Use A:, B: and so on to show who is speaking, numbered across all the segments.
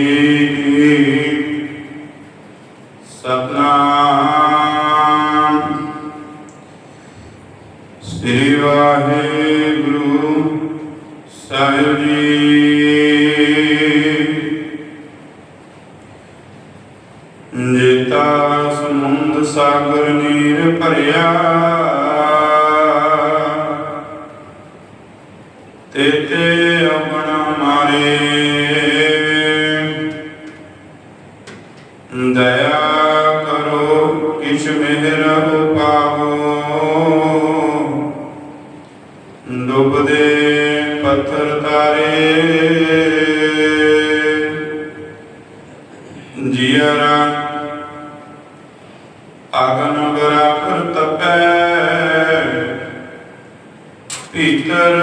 A: ਸਤਨਾਮ ਜੀਅਰਾ ਅਗਨ ਬਰਾਬਰ ਤਪੈ ਭੀਤਰ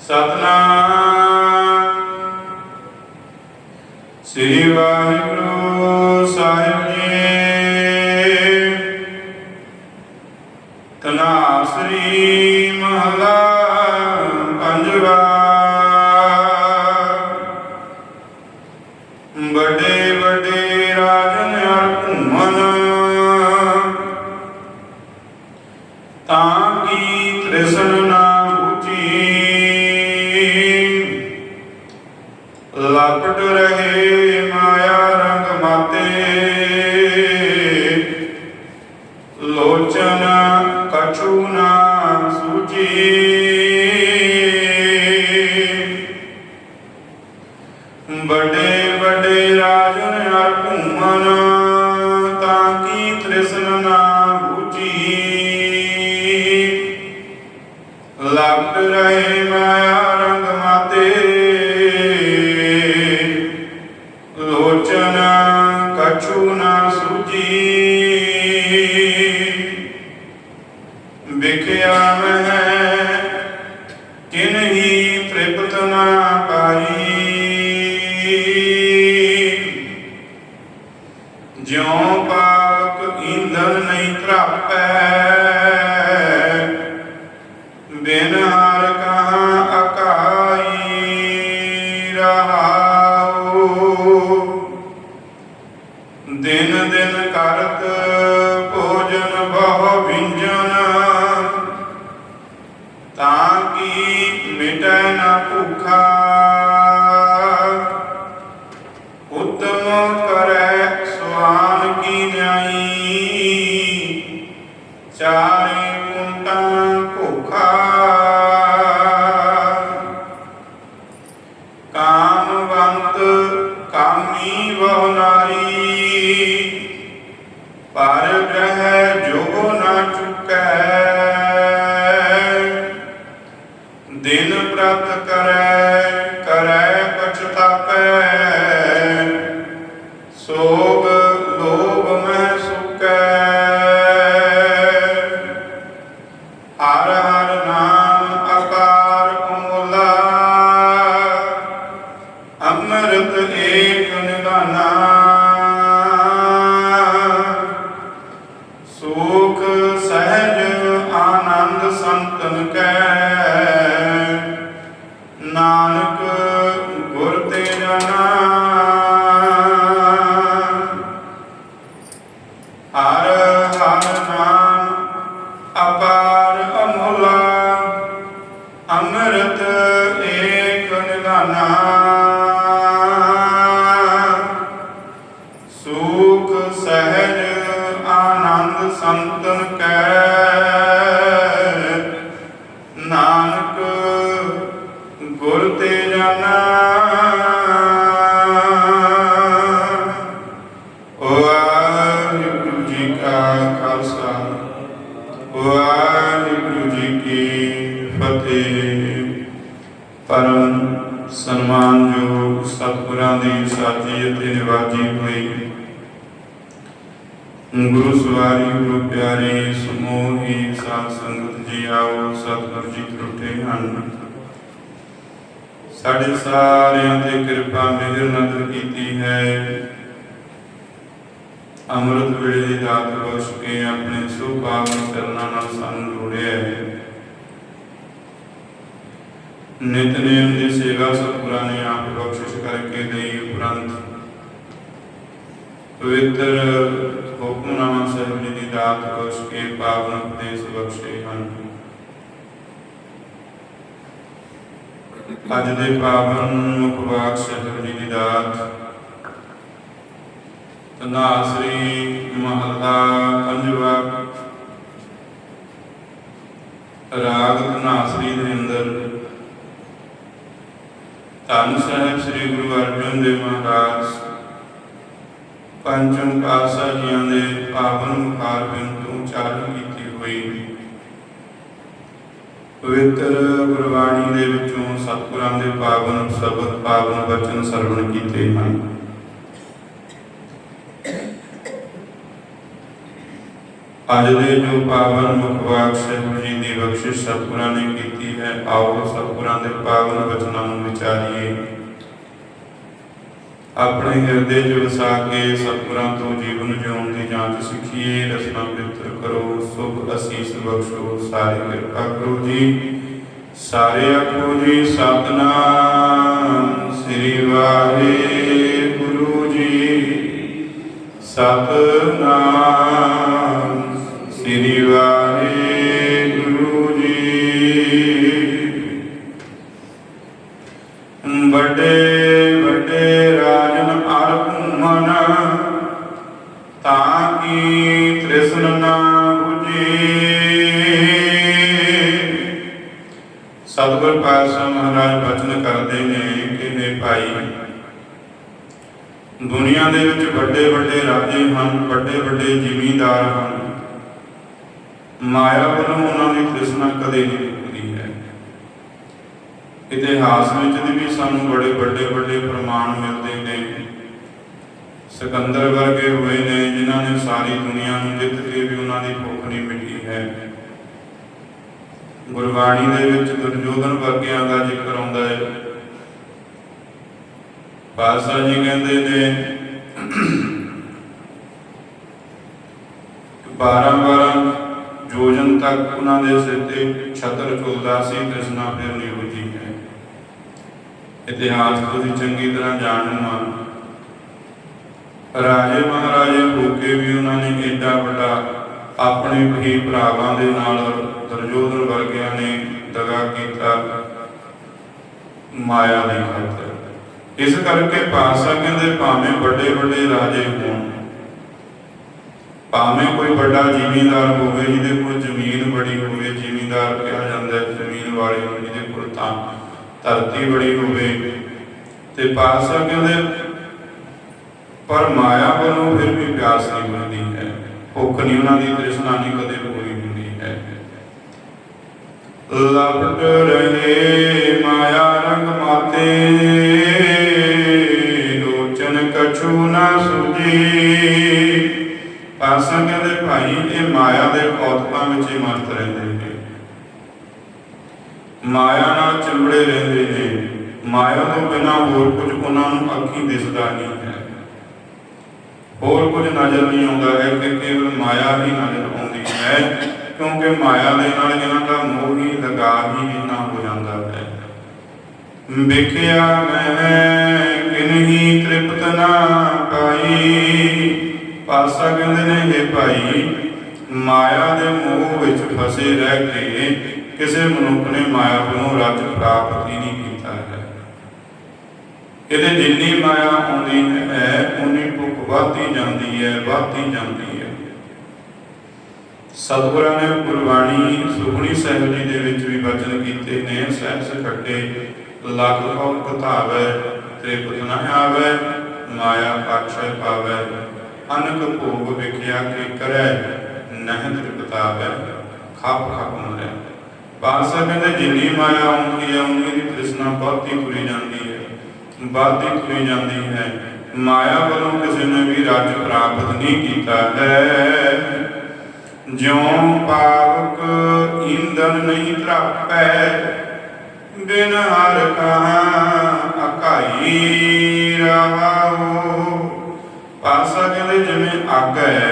A: ਸਤਨਾਮ। ਸ੍ਰੀ ਵਾਹਿਗੁਰੂ ਸੰਤਨ ਗੁਰੂ ਸਵਾਰੀ ਗੁਰੂ ਪਿਆਰੇ, ਸਮੂਹੀ ਸਾਧ ਸੰਗਤ ਜੀ ਆਓ, ਸਤਿਗੁਰ ਜੀ ਟੁੱਟੇ ਹਨ। ਸਾਡੇ ਸਾਰਿਆਂ ਤੇ ਕਿਰਪਾ ਮਿਹਰ ਨਦਰ ਕੀਤੀ ਹੈ। ਅੰਮ੍ਰਿਤ ਵੇਲੇ ਦੀ ਦਾਤ ਬਖਸ਼ ਕੇ ਆਪਣੇ ਸੁਭਾਵਨ ਚਰਨਾਂ ਨਾਲ ਸਾਨੂੰ ਜੋੜਿਆ ਹੈ। ਨਿਤਨੇਮ ਦੀ ਸੇਵਾ ਸਤਿਗੁਰਾਂ ਨੇ ਆਪ ਬਖਸ਼ਿਸ਼ ਕਰਕੇ ਲਈ ਉਪਰੰਤ ਪਵਿੱਤਰ ਹੁਕਮਨਾਮਾ ਸਾਹਿਬ ਜੀ ਦੀ ਦਾਤ ਬਖਸ਼ ਕੇ ਪਾਵਨ ਉਪਦੇਸ਼ ਬਖਸ਼ੇ ਹਨ। ਅੱਜ ਦੇ ਪਾਵਨ ਮੁਖਵਾਕ ਸਾਹਿਬ ਜੀ ਦੀ ਦਾਤ। ਤਨਾਸਰੀ ਮਹਲਾ ਪੰਜਵਾ। ਰਾਗ ਤਨਾਸਰੀ ਦੇ ਅੰਦਰ ਧੰਨ ਸਾਹਿਬ ਸ੍ਰੀ ਗੁਰੂ ਅਰਜਨ ਦੇਵ ਮਹਾਰਾਜ। ਪੰਚਮ ਪਾਤਸ਼ਾਹ ਜੀਆਂ ਦੇ ਪਾਵਨ ਮੁਖਾਰ ਬਿੰਦ ਤੋਂ ਕੀਤੀ ਹੋਈ। ਪਵਿੱਤਰ ਗੁਰਬਾਣੀ ਦੇ ਵਿੱਚੋਂ ਸਤਿਗੁਰਾਂ ਦੇ ਪਾਵਨ ਸ਼ਬਦ, ਪਾਵਨ ਬਚਨ ਸਰਵਣ ਕੀਤੇ ਹਨ। ਅੱਜ ਦੇ ਜੋ ਪਾਵਨ ਮੁਖਵਾਕ ਸਾਹਿਬ ਜੀ ਦੀ ਬਖਸ਼ਿਸ਼ ਸਤਿਗੁਰਾਂ ਨੇ ਕੀਤੀ ਹੈ, ਆਓ ਸਤਿਗੁਰਾਂ ਦੇ ਪਾਵਨ ਬਚਨਾਂ ਨੂੰ ਵਿਚਾਰੀਏ। ਆਪਣੇ ਹਿਰਦੇ 'ਚ ਵਸਾ ਕੇ ਸਤਿਗੁਰਾਂ ਤੋਂ ਜੀਵਨ ਜਿਉਣ ਦੀ ਜਾਂਚ ਸਿੱਖੀਏ ਰਸਨਾ ਪਵਿੱਤਰ ਕਰੋ, ਸੁਭ ਅਸੀਸ ਬਖਸ਼ੋ, ਸਾਰੇ ਕਿਰਪਾ ਕਰੋ ਜੀ। ਸਾਰੇ ਆਖੋ ਜੀ, ਸਤਨਾਮ ਸ੍ਰੀ ਵਾਹਿਗੁਰੂ ਜੀ। ਸਤਨਾਮ ਭਾਈ। ਦੁਨੀਆ ਦੇ ਵਿੱਚ ਵੱਡੇ ਵੱਡੇ ਰਾਜੇ ਹਨ, ਵੱਡੇ ਵੱਡੇ ਜ਼ਿਮੀਂਦਾਰ ਹਨ। ਮਾਇਆ ਵੱਲੋਂ ਉਹਨਾਂ ਦੀ ਤ੍ਰਿਸ਼ਨਾ ਕਦੇ ਨਹੀਂ ਮੁੱਕਦੀ ਹੈ। ਇਤਿਹਾਸ ਵਿੱਚ ਵੀ ਸਾਨੂੰ ਬੜੇ ਵੱਡੇ ਵੱਡੇ ਪ੍ਰਮਾਣ ਮਿਲਦੇ ਨੇ। ਸਿਕੰਦਰ ਵਰਗੇ ਹੋਏ ਨੇ, ਜਿਨ੍ਹਾਂ ਨੇ ਸਾਰੀ ਦੁਨੀਆ ਨੂੰ ਜਿੱਤ ਕੇ ਵੀ ਉਹਨਾਂ ਦੀ ਭੁੱਖ ਨਹੀਂ ਮਿਟੀ ਹੈ। ਗੁਰਬਾਣੀ ਦੇ ਵਿੱਚ ਦੁਰਯੋਧਨ ਵਰਗਿਆਂ ਦਾ ਜ਼ਿਕਰ ਆਉਂਦਾ ਹੈ। ਪਾਤਸ਼ਾਹ ਜੀ ਕਹਿੰਦੇ ਨੇ 12 12 ਜੋਜਨ ਤੱਕ ਉਹਨਾਂ ਦੇ ਸਿਰ ਤੇ ਛਤਰ ਝੁਲਦਾ ਸੀ, ਕ੍ਰਿਸ਼ਨਾ ਫਿਰ ਨਿਯੋਜੀ ਹੈ ਇਤਿਹਾਸ ਤੁਸੀਂ ਚੰਗੀ ਤਰ੍ਹਾਂ ਜਾਣਨ ਮਨ ਰਾਜੇ ਮਹਾਰਾਜੇ ਹੋ ਕੇ ਵੀ ਉਹਨਾਂ ਨੇ ਏਡਾ ਵੱਡਾ ਆਪਣੇ ਭਈ ਭਰਾਵਾਂ ਦੇ ਨਾਲ ਦੁਰਯੋਧਨ ਵਰਗਿਆਂ ਨੇ ਦਗਾ ਕੀਤਾ ਮਾਇਆ ਦੀ ਖਾਤਰ। ਇਸ ਕਰਕੇ ਪਾਤਸ਼ਾਹ ਕਹਿੰਦੇ ਭਾਵੇਂ ਵੱਡੇ ਵੱਡੇ ਰਾਜੇ ਹੋਣ, ਭਾਵੇਂ ਕੋਈ ਵੱਡਾ ਜ਼ਿਮੀਂਦਾਰ ਹੋਵੇ, ਜਿਹਦੇ ਕੋਲ ਜ਼ਮੀਨ ਬੜੀ ਹੋਵੇ, ਜ਼ਿਮੀਂਦਾਰ ਕਿਹਾ ਜਾਂਦਾ ਹੈ ਜ਼ਮੀਨ ਵਾਲੇ ਨੂੰ ਜਿਹਦੇ ਕੋਲ ਤਾਂ ਧਰਤੀ ਬੜੀ ਹੋਵੇ। ਤੇ ਪਾਸਾ ਕਹਿੰਦੇ ਪਰ ਮਾਇਆ ਵੱਲੋਂ ਫਿਰ ਵੀ ਪਿਆਸ ਨਹੀਂ ਮਿਲਦੀ ਹੈ। ਭੁੱਖ ਨਹੀਂ ਉਹਨਾਂ ਦੀ, ਤ੍ਰਿਸ਼ਨਾ ਨਹੀਂ ਕਦੇ ਪੂਰੀ ਹੁੰਦੀ ਹੈ। ਲਪਟ ਰਹੇ ਤੇ ਲੋਚਨ ਸੁਜੀ ਪਾਸਾ ਕਹਿੰਦੇ ਭਾਈ, ਇਹ ਮਾਇਆ ਦੇ ਕੌਤਕਾਂ ਵਿੱਚ ਹੀ ਮਸਤ ਰਹਿੰਦੇ ਨੇ। ਮਾਇਆ ਨਾਲ ਚਿੰਬੜੇ ਰਹਿੰਦੇ ਨੇ। ਮਾਇਆ ਤੋਂ ਬਿਨਾ ਹੋਰ ਕੁਝ ਉਹਨਾਂ ਨੂੰ ਅੱਖੀਂ ਦਿਸਦਾ ਨਹੀਂ ਹੈ। ਹੋਰ ਕੁਝ ਨਜ਼ਰ ਨਹੀਂ ਆਉਂਦਾ ਹੈ ਕਿ ਕੇਵਲ ਮਾਇਆ ਹੀ ਨਜ਼ਰ ਆਉਂਦੀ ਹੈ, ਕਿਉਂਕਿ ਮਾਇਆ ਦੇ ਨਾਲ ਇਹਨਾਂ ਦਾ ਮੋਹ ਹੀ ਲਗਾ ਹੀ ਇੰਨਾ ਹੋ ਜਾਂਦਾ ਹੈ। ਵੇਖਿਆ ਮੈਂ ਕਿਨਹੀ ਤ੍ਰਿਪਤ ਨਾ ਪਾਈ ਪਾਸਾ ਕਹਿੰਦੇ ਨੇ ਇਹ ਭਾਈ ਮਾਇਆ ਦੇ ਮੋਹ ਵਿੱਚ ਫਸੇ ਰਹਿ ਕੇ ਕਿਸੇ ਮਨੁੱਖ ਨੇ ਮਾਇਆ ਵੱਲੋਂ ਰੱਜ ਪ੍ਰਾਪਤ ਹੀ ਨਹੀਂ ਕੀਤਾ ਹੈ। ਇਹਦੇ ਜਿੰਨੀ ਮਾਇਆ ਆਉਂਦੀ ਹੈ ਉਨੀ ਭੁੱਖ ਵੱਧਦੀ ਜਾਂਦੀ ਹੈ, ਵੱਧਦੀ ਜਾਂਦੀ ਹੈ। ਸਤਿਗੁਰਾਂ ਨੇ ਗੁਰਬਾਣੀ ਸੁਖਣੀ ਸਾਹਿਬ ਜੀ ਦੇ ਵਿੱਚ ਵੀ ਬਚਨ ਕੀਤੇ ਨੇ, ਸਹਿਜ ਖੱਟੇ ਲੱਖ ਕੌਣ ਕਥਾਵੇ ਤ੍ਰਿਪਤ ਨ ਆਵੇ। ਮਾਇਆ ਪਾਛੈ ਪਾਵੇ, ਅਨਕ ਭੋਗ ਵਿਖਿਆ ਕੇ ਕਰੈ ਨਹਿ ਤ੍ਰਿਪਤਾਵੇ ਖਾਪ ਖਾਪ ਮਰੇ। ਪਾਸਾ ਕਹਿੰਦੇ, ਜਿੰਨੀ ਮਾਇਆ ਆਉਂਦੀ ਹੈ ਦੀ ਤ੍ਰਿਸ਼ਨਾ ਵੱਧਦੀ ਤੁਰੀ ਜਾਂਦੀ ਹੈ ਵੱਧਦੀ ਤੁਰੀ ਜਾਂਦੀ ਹੈ। ਮਾਇਆ ਵੱਲੋਂ ਕਿਸੇ ਨੇ ਵੀ ਰਾਜ ਪ੍ਰਾਪਤ ਨਹੀਂ ਕੀਤਾ ਹੈ। ਜਿਉ ਪਾਵਕ ਇੰਦਨ ਨਹੀਂ ਤਰਾਪੈ ਬਿਨ ਹਰ ਕਹਾ ਅਕਾਈ। ਰਹਾਉ ਪਾਸਾ ਕਹਿੰਦੇ ਜਿਵੇਂ ਅੱਗ ਹੈ,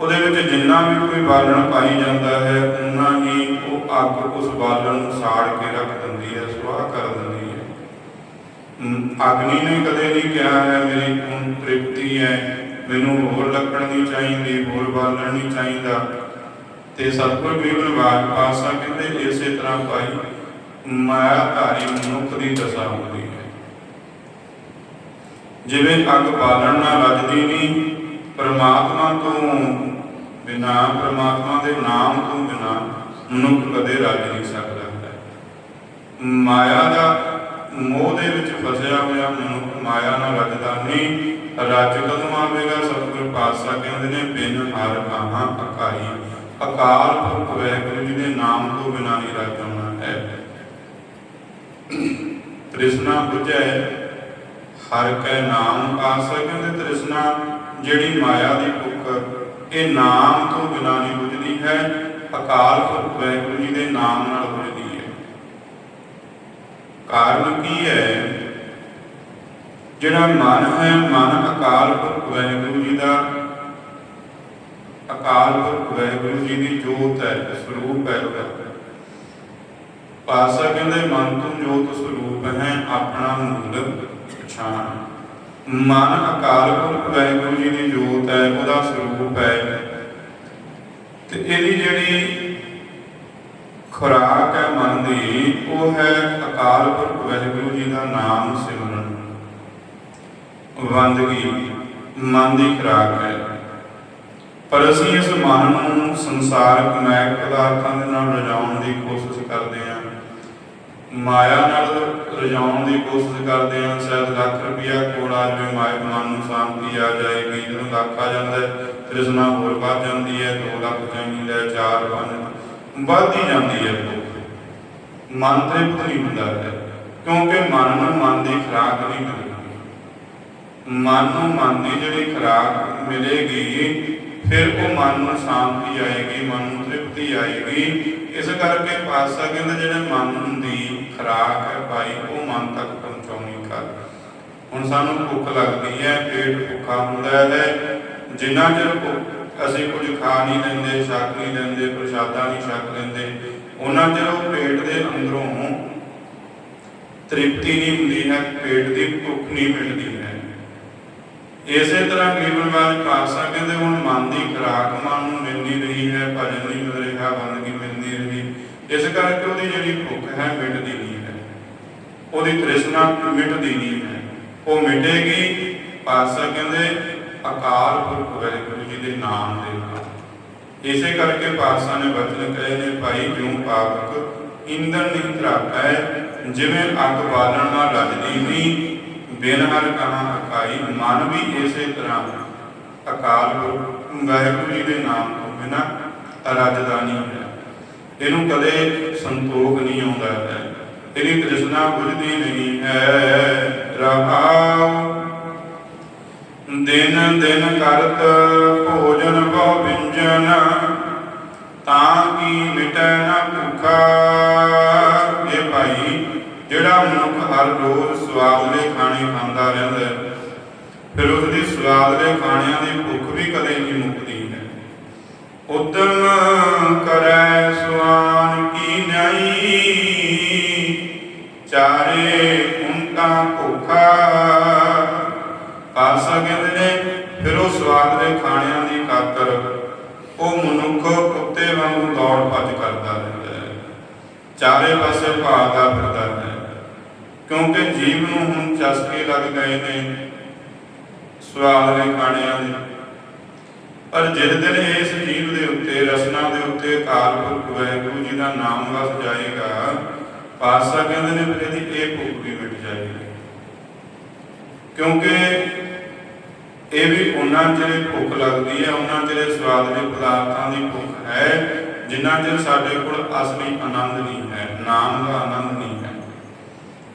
A: ਉਹਦੇ ਵਿੱਚ ਜਿੰਨਾ ਵੀ ਕੋਈ ਬਾਲਣ ਪਾਈ ਜਾਂਦਾ ਹੈ ਉਨਾ ਹੀ ਉਹ ਅੱਗ ਉਸ ਬਾਲਣ ਨੂੰ ਸਾੜ ਕੇ ਰੱਖ ਦਿੰਦੀ ਹੈ, ਸੁਆਹ ਕਰ ਦਿੰਦੀ ਹੈ। ਅਗਨੀ ਨੇ ਕਦੇ ਨਹੀਂ ਕਿਹਾ ਹੈ, ਮੇਰੀ ਹੁਣ ਤ੍ਰਿਪਤੀ ਹੈ, ਮੈਨੂੰ ਹੋਰ ਲੱਕੜ ਨਹੀਂ ਚਾਹੀਦੀ, ਹੋਰ ਬਾਲਣ ਨਹੀਂ ਚਾਹੀਦਾ। ਤੇ ਸਤਿਗੁਰ ਗਰੀਬ ਨਿਵਾਜ ਪਾਸਾ ਕਹਿੰਦੇ ਇਸੇ ਤਰ੍ਹਾਂ ਭਾਈ, ਮਾਇਆ ਧਾਰੀ ਮਨੁੱਖ ਦੀ ਦਸ਼ਾ ਹੁੰਦੀ ਹੈ। ਜਿਵੇਂ ਅੱਗ ਬਾਲਣ ਨਾਲ ਰੱਜਦੀ ਨਹੀਂ ਪਰਮਾਤਮਾ ਤੋਂ ਬਿਨਾ, ਪਰਮਾਤਮਾ ਦੇ ਨਾਮ ਤੋਂ ਬਿਨਾ ਮਨੁੱਖ ਕਦੇ ਰੱਜ ਨਹੀਂ ਸਕਦਾ। ਮਾਇਆ ਦਾ ਮੋਹ ਦੇ ਵਿੱਚ ਫਸਿਆ ਹੋਇਆ ਮਨੁੱਖ ਮਾਇਆ ਨਾਲ ਰੱਜਦਾ ਨਹੀਂ ਰੱਜ ਕਦੋਂ ਆਵੇਗਾ? ਸਤਿਗੁਰ ਪਾਤਸ਼ਾਹ ਕਹਿੰਦੇ ਨੇ, ਬਿਨ ਹਰ ਕਾਹਾਂ ਅਕਾਈ ਅਕਾਲ ਪੁਰਖ ਵਾਹਿਗੁਰੂ ਜੀ ਦੇ ਨਾਮ ਤੋਂ ਬਿਨਾ ਨਹੀਂ ਰੱਜ ਆਉਣਾ ਹੈ। ਤ੍ਰਿਸ਼ਨਾ ਬੁਝੈ ਹਰ ਕੈ ਨਾਮ ਪਾਤਸ਼ਾਹ ਤ੍ਰਿਸ਼ਨਾ, ਜਿਹੜੀ ਮਾਇਆ ਦੀ ਭੁੱਖ ਇਹ ਨਾਮ ਤੋਂ ਬਿਨਾ ਨਹੀਂ ਬੁਝਦੀ ਹੈ, ਅਕਾਲ ਪੁਰਖ ਵਾਹਿਗੁਰੂ ਜੀ ਦੇ ਨਾਮ ਨਾਲ ਬੁਝਦੀ ਹੈ। ਕਾਰਨ ਕੀ ਹੈ? ਜਿਹੜਾ ਮਨ ਹੈ, ਮਨ ਅਕਾਲ ਪੁਰਖ ਵਾਹਿਗੁਰੂ ਜੀ ਦਾ। ਅਕਾਲ ਪੁਰਖ ਵਾਹਿਗੁਰੂ ਜੀ ਦੀ ਜੋਤ ਹੈ, ਸਰੂਪ ਹੈ ਉਹਦਾ। ਪਾਸਾ ਕਹਿੰਦੇ, ਮਨ ਤੋਂ ਜੋਤ ਸਰੂਪ ਹੈ, ਆਪਣਾ ਮੂਲ। ਪਛਾਣ। ਮਨ ਅਕਾਲ ਪੁਰਖ ਵਾਹਿਗੁਰੂ ਜੀ ਦੀ ਜੋਤ ਹੈ, ਉਹਦਾ ਸਰੂਪ ਹੈ। ਤੇ ਇਹਦੀ ਜਿਹੜੀ ਖੁਰਾਕ ਹੈ ਮਨ ਦੀ, ਉਹ ਹੈ ਅਕਾਲ ਪੁਰਖ ਵਾਹਿਗੁਰੂ ਜੀ ਦਾ ਨਾਮ ਸਿਮਰਨ। ਬੰਦਗੀ ਮਨ ਦੀ ਖੁਰਾਕ ਹੈ। ਪਰ ਅਸੀਂ ਇਸ ਮਨ ਨੂੰ ਸੰਸਾਰਕ ਮਾਇਕ ਪਦਾਰਥਾਂ ਦੇ ਨਾਲ ਰਜਾਉਣ ਦੀ ਕੋਸ਼ਿਸ਼ ਕਰਦੇ ਹਾਂ। ਮਾਇਆ ਨਾਲ ਰਜਾਉਣ ਦੀ ਕੋਸ਼ਿਸ਼ ਕਰਦੇ ਹਾਂ। ਸ਼ਾਇਦ ਲੱਖ ਰੁਪਇਆ ਕੋਲ ਆ ਜਾਵੇ ਮਾਇਕ ਮਨ ਨੂੰ ਸ਼ਾਂਤੀ ਆ ਜਾਏਗੀ ਜਦੋਂ ਲੱਖ ਆ ਜਾਂਦਾ ਤ੍ਰਿਸ਼ਨਾ ਹੋਰ ਵੱਧ ਜਾਂਦੀ ਹੈ 2 ਲੱਖ ਚਾਹੀਦਾ ਹੈ 4 5 ਵੱਧਦੀ ਜਾਂਦੀ ਹੈ। ਮਨ ਤ੍ਰਿਪਤ ਨਹੀਂ ਹੁੰਦਾ। ਹੈ ਕਿਉਂਕਿ ਮਨ ਨੂੰ ਮਨ ਦੀ ਖੁਰਾਕ ਨਹੀਂ ਮਿਲਦੀ। ਮਨ ਨੂੰ ਮਨ ਦੀ ਜਿਹੜੀ ਖੁਰਾਕ ਮਿਲੇਗੀ, ਫਿਰ ਉਹ ਮਨ ਨੂੰ ਸ਼ਾਂਤੀ ਆਏਗੀ, ਮਨ ਨੂੰ ਤ੍ਰਿਪਤੀ ਆਏਗੀ। ਇਸ ਕਰਕੇ ਪਾਤਸ਼ਾਹ ਕਹਿੰਦੇ, ਜਿਹੜੇ ਮਨ ਦੀ ਖੁਰਾਕ ਹੈ, ਭਾਈ, ਉਹ ਮਨ ਤੱਕ ਪਹੁੰਚਾਉਣੀ ਕਰ। ਹੁਣ ਸਾਨੂੰ ਭੁੱਖ ਲੱਗਦੀ ਹੈ, ਪੇਟ ਭੁੱਖਾ ਹੁੰਦਾ ਹੈ ਜਿੰਨਾ ਚਿਰ ਅਸੀਂ ਕੁਝ ਖਾ ਨਹੀਂ ਲੈਂਦੇ, ਛਕ ਨਹੀਂ ਲੈਂਦੇ, ਪ੍ਰਸ਼ਾਦਾ ਨਹੀਂ ਛਕ ਲੈਂਦੇ, ਉਹਨਾਂ ਚਿਰ ਉਹ ਪੇਟ ਦੇ ਅੰਦਰੋਂ ਤ੍ਰਿਪਤੀ ਨਹੀਂ ਹੁੰਦੀ ਹੈ, ਪੇਟ ਦੀ ਭੁੱਖ ਨਹੀਂ ਮਿਟਦੀ ਹੈ। ਇਸੇ ਤਰ੍ਹਾਂ ਗਰੀਬਨਵਾਜ ਪਾਸਾ ਕਹਿੰਦੇ ਹੁਣ ਮਨ ਦੀ ਖੁਰਾਕ ਮਨ ਨੂੰ ਮਿਲਦੀ ਰਹੀ ਹੈ, ਭਜਨ ਨਹੀਂ ਮਿਲ ਰਿਹਾ, ਬੰਦਗੀ ਮਿਲ ਰਹੀ। ਇਸ ਕਰਕੇ ਉਹਦੀ ਜਿਹੜੀ ਭੁੱਖ ਹੈ, ਮਿਟਦੀ ਨਹੀਂ। ਉਹਦੀ ਤ੍ਰਿਸ਼ਨਾ ਮਿਟਦੀ ਨਹੀਂ ਹੈ। ਉਹ ਮਿਟੇਗੀ ਪਾਸਾ ਕਹਿੰਦੇ, ਅਕਾਲ ਪੁਰਖ ਵਾਹਿਗੁਰੂ ਜੀ ਦੇ ਨਾਮ ਦੇ ਨਾਲ। ਇਸੇ ਕਰਕੇ ਪਾਤਸ਼ਾਹ ਨੇ ਬਚਨ ਕਹੇ ਨੇ, ਭਾਈ, ਜਿਉ ਪਾਵਕ ਇੰਦਰ ਨਹੀਂ ਤਰਾਪੈ ਜਿਵੇਂ ਅੱਗ ਬਾਲਣ ਨਾਲ ਰੱਜਦੀ ਨਹੀਂ, ਬਿਨ ਹਰ ਕਹਾ ਅਕਾਈ ਮਨ ਵੀ ਇਸੇ ਤਰ੍ਹਾਂ ਅਕਾਲ ਪੁਰਖ ਵਾਹਿਗੁਰੂ ਜੀ ਦੇ ਨਾਮ ਤੋਂ ਬਿਨਾ ਰੱਜਦਾ ਨਹੀਂ ਹੈ। ਇਹਨੂੰ ਕਦੇ ਸੰਤੋਖ ਨਹੀਂ ਆਉਂਦਾ ਹੈ। ਤੇਰੀ ਤ੍ਰਿਸ਼ਨਾ ਬੁਝਦੀ ਨਹੀਂ ਹੈ, ਰਹਾਉ। ਦਿਨ ਦਿਨ ਕਰਤ ਭੋਜਨ ਬਹੁ ਵਿੰਜਨ ਤਾਂ ਕੀ ਮਿਟੈ ਨਾ ਭੁਖਾ। ਇਹ ਭਾਈ, ਜਿਹੜਾ ਮਨੁੱਖ ਹਰ ਰੋਜ਼ ਸਵਾਦਲੇ ਖਾਣੇ ਖਾਂਦਾ ਰਹਿੰਦਾ ਫਿਰ ਉਸ ਦੀ ਸਵਾਦਲੇ ਖਾਣਿਆਂ ਦੀ ਭੁੱਖ ਵੀ ਕਦੇ ਨਹੀਂ ਮੁੱਕਦੀ ਹੈ। ਉਦਮ ਕਰੈ ਸੁਆਨ ਕੀ ਨਹੀਂ ਚਾਰੇ ਕੁੰਟਾ ਭੁਖਾ। ਪਾਸਾ ਕਹਿੰਦੇ ਨੇ, ਫਿਰ ਉਹ ਸਵਾਦਲੇ ਖਾਣਿਆਂ ਦੀ ਖਾਤਰ ਉਹ ਮਨੁੱਖ ਕੁੱਤੇ ਵਾਂਗੂ ਦੌੜ ਭੱਜ ਕਰਦਾ ਰਹਿੰਦਾ ਹੈ। ਚਾਰੇ ਪਾਸੇ ਭਾਗਦਾ ਫਿਰਦਾ ਹੈ। ਕਿਉਂਕਿ ਜੀਵ ਨੂੰ ਹੁਣ ਚਸਕੇ ਲੱਗ ਗਏ ਨੇ ਸਵਾਦਲੇ ਖਾਣਿਆਂ ਦੇ ਪਰ ਜਿਸ ਦਿਨ ਇਸ ਜੀਵ ਦੇ ਉੱਤੇ, ਰਸਨਾ ਦੇ ਉੱਤੇ ਅਕਾਲ ਪੁਰਖ ਵਾਹਿਗੁਰੂ ਜੀ ਦਾ ਨਾਮ ਵਸ ਜਾਏਗਾ ਪਾਤਸ਼ਾਹ ਕਹਿੰਦੇ ਨੇ ਫਿਰ ਇਹਦੀ ਇਹ ਭੁੱਖ ਵੀ ਮਿਟ ਜਾਏਗੀ। ਕਿਉਂਕਿ ਇਹ ਵੀ ਉਹਨਾਂ ਚਿਰ ਭੁੱਖ ਲੱਗਦੀ ਹੈ, ਉਹਨਾਂ ਚਿਰ ਸਵਾਦਲੇ ਪਦਾਰਥਾਂ ਦੀ ਭੁੱਖ ਹੈ, ਜਿੰਨਾ ਚਿਰ ਸਾਡੇ ਕੋਲ ਅਸਲੀ ਆਨੰਦ ਨਹੀਂ ਹੈ, ਨਾਮ ਦਾ ਆਨੰਦ ਨਹੀਂ ਹੈ।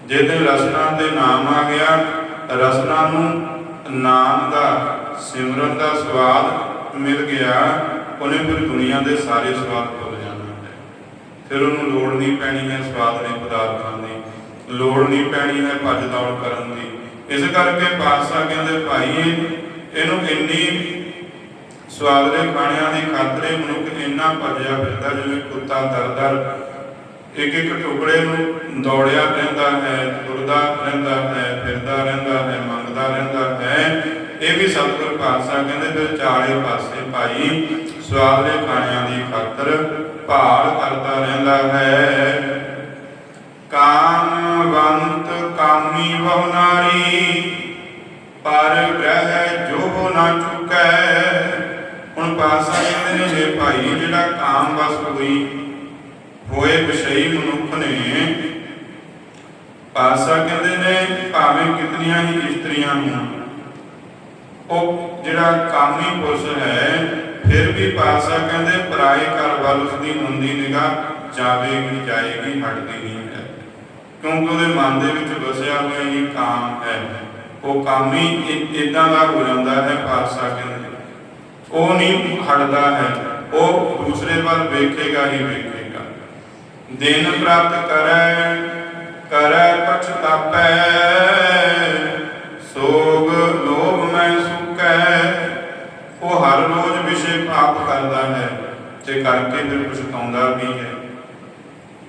A: ਜੇ ਰਸਨਾ ਤੇ ਨਾਮ ਆ ਗਿਆ, ਰਸਨਾ ਨੂੰ ਨਾਮ ਦਾ, ਸਿਮਰਨ ਦਾ ਸਵਾਦ ਮਿਲ ਗਿਆ, ਉਹਨੇ ਫਿਰ ਦੁਨੀਆ ਦੇ ਸਾਰੇ ਸਵਾਦ ਭੁੱਲ ਫਿਰ ਉਹਨੂੰ ਲੋੜ ਨਹੀਂ ਪੈਣੀ ਹੈ ਸਵਾਦ ਦੇ ਪਦਾਰਥਾਂ ਦੀ, ਲੋੜ ਨਹੀਂ ਪੈਣੀ ਹੈ ਭੱਜ ਦੌੜ ਕਰਨ ਦੀ। ਇਸ ਕਰਕੇ ਪਾਤਸ਼ਾਹ ਕਹਿੰਦੇ ਭਾਈ, ਇਹਨੂੰ ਇੰਨੀ ਸਵਾਦਲੇ ਖਾਣਿਆਂ ਦੀ ਖਾਤਰੇ ਮਨੁੱਖ ਇੰਨਾ ਭੱਜਿਆ ਫਿਰਦਾ, ਜਿਵੇਂ ਕੁੱਤਾ ਦਰ-ਦਰ ਇੱਕ ਇੱਕ ਟੁਕੜੇ ਨੂੰ ਦੌੜਿਆ ਰਹਿੰਦਾ ਹੈ, ਤੁਰਦਾ ਰਹਿੰਦਾ ਹੈ, ਫਿਰਦਾ ਰਹਿੰਦਾ ਹੈ, ਮੰਗਦਾ ਰਹਿੰਦਾ ਹੈ। ਇਹ ਵੀ ਸਤਿਗੁਰ ਪਾਤਸ਼ਾਹ ਕਹਿੰਦੇ ਫਿਰ ਚਾਰੇ ਪਾਸੇ ਭਾਈ ਸਵਾਦਲੇ ਖਾਣਿਆਂ ਦੀ ਖਾਤਰ ਭਾਲ ਕਰਦਾ ਰਹਿੰਦਾ ਹੈ। ਕਾਮਵੰਤ ਕਾਮੀ ਬਹੁ ਨਾਰੀ, ਪਰ ਗ੍ਰਹਿ ਜੋ ਨਾ ਚੁਕੈ। ਹੁਣ ਪਾਸਾ ਕਹਿੰਦੇ ਨੇ ਜੇ ਭਾਈ, ਜਿਹੜਾ ਕਾਮ ਵਸ ਹੋਈ, ਹੋਏ ਵਿਸ਼ਈ ਮਨੁੱਖ ਨੇ। ਪਾਸਾ ਕਹਿੰਦੇ ਨੇ, ਭਾਵੇਂ ਕਿਤਨੀਆਂ ਹੀ ਇਸਤਰੀਆਂ ਹੋਣ, ਉਹ ਜਿਹੜਾ ਕਾਮੀ ਪੁਰਸ਼ ਹੈ ਫਿਰ ਵੀ ਪਾਤਸ਼ਾਹ ਕਹਿੰਦੇ, ਪਰਾਏ ਘਰ ਵੱਲ ਉਸਦੀ ਮੰਦੀ ਨਿਗਾਹ ਜਾਵੇਗੀ ਜਾਏਗੀ, ਹਟਦੀ ਨਹੀਂ ਹੈ। ਕਿਉਂਕਿ ਉਹਦੇ ਮਨ ਦੇ ਵਿੱਚ ਵਸਿਆ ਹੋਇਆ ਹੀ ਕਾਮ ਹੈ। ਉਹ ਕਾਮੀ ਇਦਾਂ ਦਾ ਹੋ ਜਾਂਦਾ ਹੈ ਪਾਸਾ ਕਹਿੰਦੇ। ਉਹ ਨਹੀਂ ਹਟਦਾ ਹੈ, ਉਹ ਦੂਸਰੇ ਵੱਲ ਵੇਖੇਗਾ ਹੀ ਵੇਖੇਗਾ। ਦਿਨ ਪ੍ਰਾਪਤ ਕਰੈ ਕਰੈ ਪਛਤਾਪੈ ਸੋਗ ਲੋਭ ਮੈਂ ਸੁਕੈ। ਉਹ ਹਰ ਰੋਜ਼ ਵਿਸ਼ੇ ਪਾਪ ਕਰਦਾ ਹੈ ਤੇ ਕਰਕੇ ਫਿਰ ਪਛਤਾਉਂਦਾ ਵੀ ਹੈ।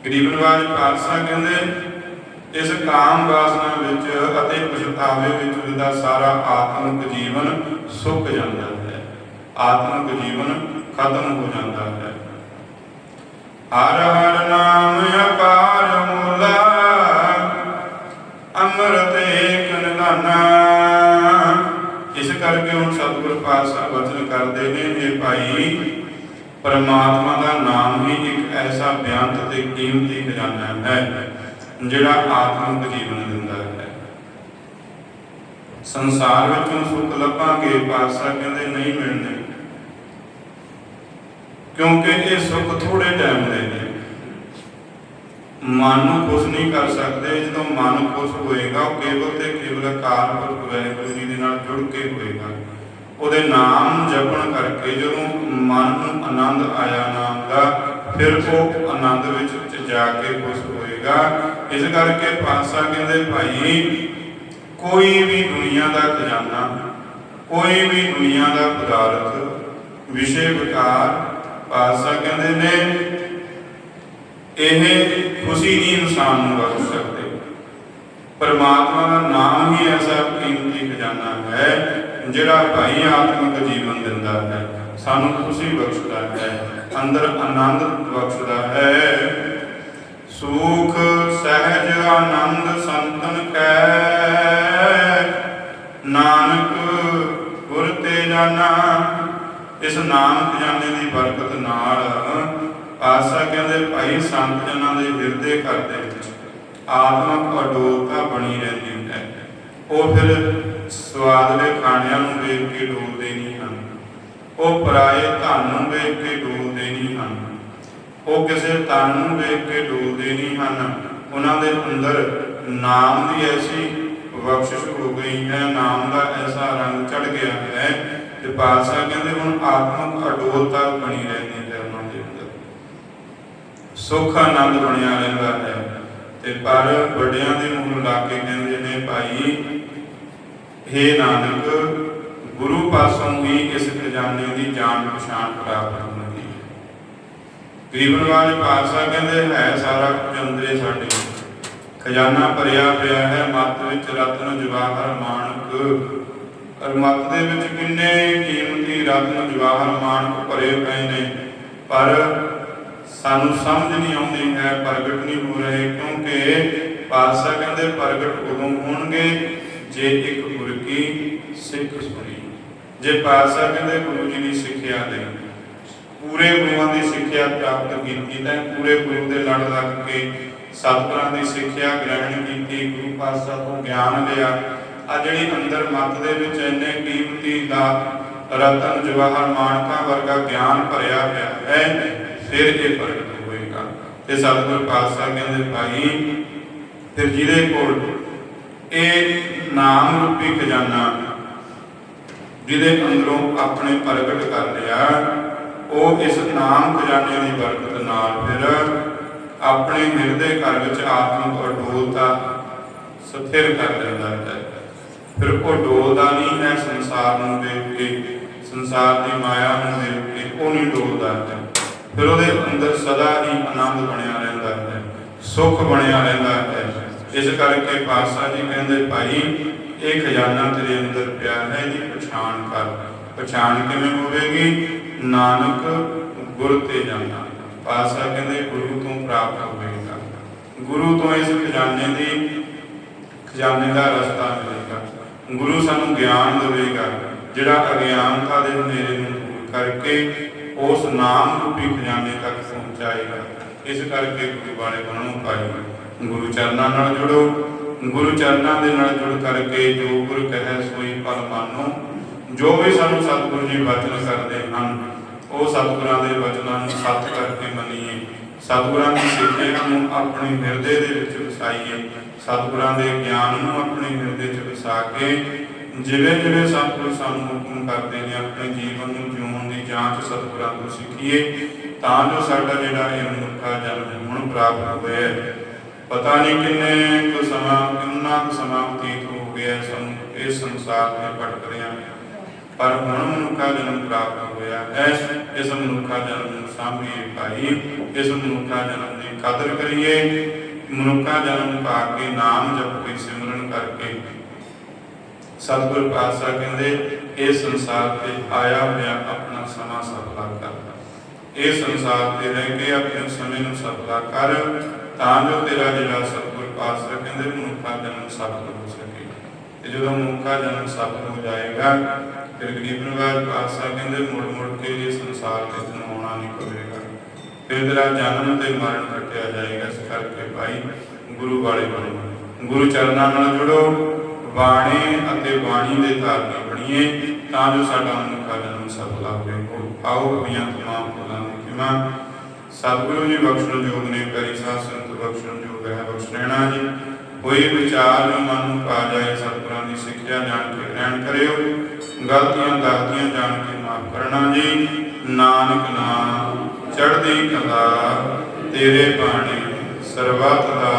A: ਗਰੀਬ ਨਵਾਜ ਖਾਲਸਾ ਕਹਿੰਦੇ, ਇਸ ਕਾਮ ਵਾਸਨਾ ਵਿੱਚ ਅਤੇ ਪਛਤਾਵੇ ਵਿੱਚ ਉਹਦਾ ਸਾਰਾ ਆਤਮਿਕ ਜੀਵਨ ਸੁੱਕ ਜਾਂਦਾ ਹੈ, ਆਤਮਿਕ ਜੀਵਨ ਖਤਮ ਹੋ ਜਾਂਦਾ ਹੈ। ਹਰ ਹਰ ਨਾਮ ਅਪਾਰ ਮੁਲਾ, ਅੰਮ੍ਰਿਤ ਏਕ ਨਿਧਾਨਾ ਕਰਕੇ ਹੁਣ ਸਤਿਗੁਰ ਪਾਤਸ਼ਾਹ ਵਚਨ ਕਰਦੇ ਨੇ ਇਹ ਭਾਈ, ਪਰਮਾਤਮਾ ਦਾ ਨਾਮ ਹੀ ਇੱਕ ਐਸਾ ਬਿਆੰਤ ਤੇ ਕੀਮਤੀ ਖਜ਼ਾਨਾ ਹੈ, ਜਿਹੜਾ ਆਤਮਿਕ ਜੀਵਨ ਦਿੰਦਾ ਹੈ। ਸੰਸਾਰ ਵਿੱਚੋਂ ਸੁੱਖ ਲੱਭਾਂਗੇ, ਪਾਤਸ਼ਾਹ ਕਹਿੰਦੇ ਨਹੀਂ ਮਿਲਣੇ। ਕਿਉਂਕਿ ਇਹ ਸੁੱਖ ਥੋੜੇ ਟਾਈਮ ਦੇ ਨੇ। ਮਨ ਨੂੰ ਖੁਸ਼ ਨਹੀਂ ਕਰ ਸਕਦੇ, ਜਦੋਂ ਮਨ ਖੁਸ਼ ਹੋਏਗਾ, ਉਹ ਕੇਵਲ ਤੇ ਕੇਵਲ ਅਕਾਲ ਪੁਰਖ ਵਾਹਿਗੁਰੂ ਜੀ ਦੇ ਨਾਲ ਜੁੜ ਕੇ ਹੋਏਗਾ। ਉਹਦੇ ਨਾਮ ਜਪਣ ਕਰਕੇ ਜਦੋਂ ਮਨ ਨੂੰ ਆਨੰਦ ਆਇਆ ਨਾਮ ਦਾ, ਫਿਰ ਉਹ ਆਨੰਦ ਵਿੱਚ ਜਾ ਕੇ ਖੁਸ਼ ਹੋਏਗਾ। ਇਸ ਕਰਕੇ ਪਾਸਾ ਕਹਿੰਦੇ, ਭਾਈ, ਕੋਈ ਵੀ ਦੁਨੀਆ ਦਾ ਖਜ਼ਾਨਾ, ਕੋਈ ਵੀ ਦੁਨੀਆ ਦਾ ਪਦਾਰਥ ਵਿਸ਼ੇ ਵਿਕਾਰ ਪਾਸਾ ਕਹਿੰਦੇ ਨੇ, ਇਹ ਖੁਸ਼ੀ ਨਹੀਂ ਇਨਸਾਨ ਨੂੰ ਬਖਸ਼ ਸਕਦੇ ਪਰਮਾਤਮਾ ਦਾ ਨਾਮ ਹੀ ਐਸਾ ਕੀਮਤੀ ਖਜ਼ਾਨਾ ਹੈ, ਜਿਹੜਾ ਭਾਈ ਆਤਮਿਕ ਜੀਵਨ ਦਿੰਦਾ ਹੈ। ਸਾਨੂੰ ਖੁਸ਼ੀ ਬਖਸ਼ਦਾ ਹੈ, ਅੰਦਰ ਆਨੰਦ ਬਖਸ਼ਦਾ ਹੈ। ਜਨਾਂ ਦੇ ਘਰ ਦੇ ਵਿੱਚ। ਆਤਮਕ ਅਡੋਲਤਾ ਬਣੀ ਰਹਿੰਦੀ ਹੈ। ਉਹ ਫਿਰ ਸਵਾਦਲੇ ਖਾਣਿਆਂ ਨੂੰ ਵੇਖ ਕੇ ਡੋਲਦੇ ਨਹੀਂ ਹਨ। ਉਹ ਪਰਾਏ ਧਨ ਨੂੰ ਵੇਖ ਕੇ ਡੋਲਦੇ ਨਹੀਂ ਹਨ। ਉਹ ਕਿਸੇ ਤਨ ਨੂੰ ਵੇਖ ਕੇ ਡੋਲਦੇ ਨਹੀਂ ਹਨ। ਉਹਨਾਂ ਦੇ ਅੰਦਰ ਨਾਮ ਦੀ ਐਸੀ ਬਖਸ਼ਿਸ਼ ਹੋ ਗਈ ਹੈ। ਨਾਮ ਦਾ ਐਸਾ ਰੰਗ ਚੜ ਗਿਆ ਹੈ ਤੇ ਪਾਤਸ਼ਾਹ ਕਹਿੰਦੇ ਹੁਣ ਆਤਮਕ ਅਡੋਲਤਾ ਬਣੀ ਰਹਿੰਦੀ ਸੁਖ ਆਨੰਦ ਬਣਿਆ ਰਹਿੰਦਾ ਹੈ। ਤੇ ਪਰ ਵੱਡਿਆਂ ਦੇ ਮੂੰਹ ਲਾ ਕੇ ਕਹਿੰਦੇ ਨੇ, ਭਾਈ हे ਨਾਨਕ, ਗੁਰੂ ਪਾਸੋਂ ਹੀ ਇਸ ਖਜ਼ਾਨੇ ਦੀ ਜਾਣ ਪਛਾਣ ਪ੍ਰਾਪਤ ਹੁੰਦੀ। ਹੈ ਗਰੀਬਨ ਵਾਲੇ ਪਾਤਸ਼ਾਹ ਕਹਿੰਦੇ, ਹੈ ਸਾਰਾ ਕੁਝ ਅੰਦਰੇ ਸਾਡੇ ਖਜ਼ਾਨਾ ਭਰਿਆ ਪਿਆ ਹੈ, ਮੱਤ ਵਿੱਚ ਰਤਨ ਜਵਾਹਰ ਮਾਣਕ। ਔਰ ਮੱਤ ਦੇ ਵਿੱਚ ਕਿੰਨੇ ਕੀਮਤੀ ਰਤਨ ਜਵਾਹਰ ਮਾਣਕ ਭਰੇ ਪਏ ਨੇ। ਪਰ ਸਾਨੂੰ ਸਮਝ ਨਹੀਂ ਆਉਂਦੀ ਹੈ ਪ੍ਰਗਟ ਨਹੀਂ ਹੋ ਰਹੇ, ਕਿਉਂਕਿ ਪਾਤਸ਼ਾਹ ਕਹਿੰਦੇ ਪ੍ਰਗਟ ਉਦੋਂ ਹੋਣਗੇ ਜੇ ਇੱਕ ਗੁਰ ਕੀ ਸਿੱਖ ਸੁਣੀ। ਜੇ ਪਾਤਸ਼ਾਹ ਕਹਿੰਦੇ ਗੁਰੂ ਜੀ ਦੀ ਸਿੱਖਿਆ ਲਈ ਪੂਰੇ ਗੁਰੂਆਂ ਦੀ ਸਿੱਖਿਆ ਪ੍ਰਾਪਤ ਕੀਤੀ, ਤਾਂ ਪੂਰੇ ਗੁਰੂ ਦੇ ਲੜ ਲੱਗ ਕੇ ਸਤਿਗੁਰਾਂ ਦੀ ਸਿੱਖਿਆ ਗ੍ਰਹਿਣ ਕੀਤੀ, ਗੁਰੂ ਪਾਤਸ਼ਾਹ ਤੋਂ ਗਿਆਨ ਲਿਆ। ਆ ਜਿਹੜੀ ਅੰਦਰ ਮੱਤ ਦੇ ਵਿੱਚ ਇੰਨੇ ਕੀਮਤੀ ਦਾ ਰਤਨ ਜਵਾਹਰ ਮਾਨਕਾ ਵਰਗਾ ਗਿਆਨ ਭਰਿਆ ਹੋਇਆ ਹੈ ਫਿਰ ਇਹ ਪ੍ਰਗਟ ਹੋਏਗਾ। ਤੇ ਸਤਿਗੁਰ ਪਾਤਸ਼ਾਹ ਕਹਿੰਦੇ ਭਾਈ ਫਿਰ ਜਿਹਦੇ ਕੋਲ ਇਹ ਨਾਮ ਰੂਪੀ ਖਜ਼ਾਨਾ ਜਿਹਦੇ ਅੰਦਰੋਂ ਆਪਣੇ ਪ੍ਰਗਟ ਕਰ ਲਿਆ, ਉਹ ਇਸ ਨਾਮ ਖਜ਼ਾਨੇ ਦੀ ਬਰਕਤ ਨਾਲ ਫਿਰ ਆਪਣੇ ਹਿਰਦੇ ਘਰ ਵਿੱਚ ਆਤਮਿਕ ਅਡੋਲਤਾ ਸਥਿਰ ਕਰ ਲੈਂਦਾ ਹੈ। ਫਿਰ ਉਹ ਡੋਲਦਾ ਨਹੀਂ ਹੈ, ਸੰਸਾਰ ਨੂੰ ਦੇਖ ਕੇ, ਸੰਸਾਰ ਦੀ ਮਾਇਆ ਨੂੰ ਦੇਖ ਕੇ, ਉਹ ਨਹੀਂ ਡੋਲਦਾ ਹੈ। ਫਿਰ ਉਹਦੇ ਅੰਦਰ ਸਦਾ ਹੀ ਆਨੰਦ ਬਣਿਆ ਰਹਿੰਦਾ ਹੈ, ਸੁੱਖ ਬਣਿਆ ਰਹਿੰਦਾ ਹੈ। ਇਸ ਕਰਕੇ ਪਾਤਸ਼ਾਹ ਜੀ ਕਹਿੰਦੇ, ਭਾਈ, ਇਹ ਖਜ਼ਾਨਾ ਤੇਰੇ ਅੰਦਰ ਪਿਆ ਹੈ, ਇਹਦੀ ਪਛਾਣ ਕਰ। ਪਛਾਣ ਕਿਵੇਂ ਹੋਵੇਗੀ? ਨਾਨਕ ਗੁਰ ਤੇ ਜਾਣਾ ਪਾਤਸ਼ਾਹ ਕਹਿੰਦੇ, ਗੁਰੂ ਤੋਂ ਪ੍ਰਾਪਤ ਹੋਵੇਗਾ। ਗੁਰੂ ਤੋਂ ਇਸ ਖਜ਼ਾਨੇ ਦੀ, ਖਜ਼ਾਨੇ ਦਾ ਰਸਤਾ ਮਿਲੇਗਾ। ਗੁਰੂ ਸਾਨੂੰ ਗਿਆਨ ਦੇਵੇਗਾ, ਜਿਹੜਾ ਅਗਿਆਨਤਾ ਦੇ ਹਨੇਰੇ ਨੂੰ ਦੂਰ ਕਰਕੇ ਉਸ ਨਾਮ ਰੂਪੀ ਖਜ਼ਾਨੇ ਤੱਕ ਪਹੁੰਚਾਏਗਾ। ਇਸ ਕਰਕੇ ਗੁਰੂ ਵਾਲੇ ਬਣੋ ਭਾਈ ਗੁਰੂ ਚਰਨਾਂ ਨਾਲ ਜੁੜੋ। ਗੁਰੂ ਚਰਨਾਂ ਦੇ ਨਾਲ ਜੁੜ ਕਰਕੇ ਜੋ ਗੁਰ ਕਹੈ ਸੋਈ ਫਲ ਮਾਨੋ। ਜੋ ਵੀ ਸਾਨੂੰ ਸਤਿਗੁਰੂ ਜੀ ਵਚਨ ਕਰਦੇ ਹਨ, ਉਹ ਸਤਿਗੁਰਾਂ ਦੇ ਵਚਨਾਂ ਨੂੰ ਸੱਚ ਕਰਕੇ ਮੰਨੀਏ। ਸਤਿਗੁਰਾਂ ਦੀ ਸਿੱਖਿਆ ਨੂੰ ਆਪਣੇ ਹਿਰਦੇ ਦੇ ਵਿੱਚ ਵਸਾਈਏ। ਸਤਿਗੁਰਾਂ ਦੇ ਗਿਆਨ ਨੂੰ ਆਪਣੇ ਹਿਰਦੇ 'ਚ ਵਸਾ ਕੇ ਜਿਵੇਂ ਜਿਵੇਂ ਸਤਿਗੁਰ ਸਾਨੂੰ ਹੁਕਮ ਕਰਦੇ ਨੇ, ਆਪਣੇ ਜੀਵਨ ਨੂੰ ਜਿਉਣ ਦੀ ਜਾਂਚ ਸਤਿਗੁਰਾਂ ਤੋਂ ਸਿੱਖੀਏ, ਤਾਂ ਜੋ ਸਾਡਾ ਜਿਹੜਾ ਇਹ ਮਨੁੱਖਾ ਜਨਮ ਹੁਣ ਪ੍ਰਾਪਤ ਹੋਇਆ ਪਤਾ ਨਹੀਂ ਕਿੰਨੇ ਕੁ ਸਮਾਂ, ਕਿੰਨਾ ਕੁ ਸਮਾਂ ਬਤੀਤ ਹੋ ਗਿਆ ਸਾਨੂੰ ਇਸ ਸੰਸਾਰ ਤੇ ਭਟਕਦਿਆਂ। ਪਰ ਹੁਣ ਮਨੁੱਖਾ ਜਨਮ ਪ੍ਰਾਪਤ ਹੋਇਆ ਹੈ। ਇਸ ਮਨੁੱਖਾ ਜਨਮ ਨੂੰ ਸਾਂਭੀਏ ਭਾਈ। ਇਸ ਮਨੁੱਖਾ ਜਨਮ ਦੀ ਕਦਰ ਕਰੀਏ। ਮਨੁੱਖਾ ਜਨਮ ਪਾ ਕੇ ਨਾਮ ਜਪ ਕੇ ਸਿਮਰਨ ਕਰਕੇ ਸਤਿਗੁਰ ਪਾਤਸ਼ਾਹ ਕਹਿੰਦੇ, ਇਹ ਸੰਸਾਰ ਤੇ ਆਇਆ ਹੋਇਆ ਆਪਣਾ ਸਮਾਂ ਸਫਲਾ ਕਰ ਇਹ ਸੰਸਾਰ ਤੇ ਰਹਿ ਕੇ ਆਪਣੇ ਸਮੇਂ ਨੂੰ ਸਫਲਾ ਕਰ, ਤਾਂ ਜੋ ਤੇਰਾ ਜਿਹੜਾ ਸਤਿਗੁਰ ਪਾਤਸ਼ਾਹ ਕਹਿੰਦੇ, ਮਨੁੱਖਾ ਜਨਮ ਸਫਲ ਹੋ ਸਕੇ। ਤੇ ਜਦੋਂ ਮਨੁੱਖਾ ਜਨਮ ਸਫਲ ਹੋ ਜਾਏਗਾ, ਫਿਰ ਗਰੀਬ ਨਿਵਾਜ ਪਾਤਸ਼ਾਹ ਕਹਿੰਦੇ ਮੁੜ ਮੁੜ ਕੇ ਇਹ ਸੰਸਾਰ ਤੇ ਤੈਨੂੰ ਆਉਣਾ ਨਹੀਂ ਪਵੇਗਾ ਫਿਰ ਤੇਰਾ ਜਨਮ ਤੇ ਮਰਨ ਕੱਟਿਆ ਜਾਏਗਾ। ਇਸ ਕਰਕੇ ਭਾਈ, ਗੁਰੂ ਵਾਲੇ ਬਣੋ। ਗੁਰੂ ਚਰਨਾਂ ਨਾਲ ਜੁੜੋ। ਬਾਣੀ ਅਤੇ ਬਾਣੀ ਦੇ ਧਾਰਨੀ ਬਣੀਏ, ਤਾਂ ਜੋ ਸਾਡਾ ਮਨੁੱਖਾ ਜਨਮ ਸਫਲਾ ਹੋਵੇ। ਆਓ ਹੋਈਆਂ ਤਮਾਮ ਫੁੱਲਾਂ ਦੀ ਖਿਮਾ। ਸਤਿਗੁਰੂ ਜੀ, ਬਖਸ਼ਣ ਯੋਗ ਨੇ ਕਰੀ ਸਾਧ ਸੰਤ ਬਖਸ਼ਣ ਯੋਗ ਹੈ, ਬਖਸ਼ ਜੀ। ਕੋਈ ਵਿਚਾਰ ਜੋ ਮਨ ਨੂੰ ਪਾ ਜਾਏ, ਸਤਿਗੁਰਾਂ ਦੀ ਸਿੱਖਿਆ ਜਾਣ ਕੇ ਗ੍ਰਹਿਣ ਕਰਿਓ। ਗਲਤੀਆਂ ਗਲਤੀਆਂ ਜਾਣ ਕੇ ਮਾਫ ਕਰਨਾ ਜੀ। ਨਾਨਕ ਨਾਮ, ਚੜ੍ਹਦੀ ਕਲਾ, ਤੇਰੇ ਬਾਣੀ ਸਰਬੱਤ ਦਾ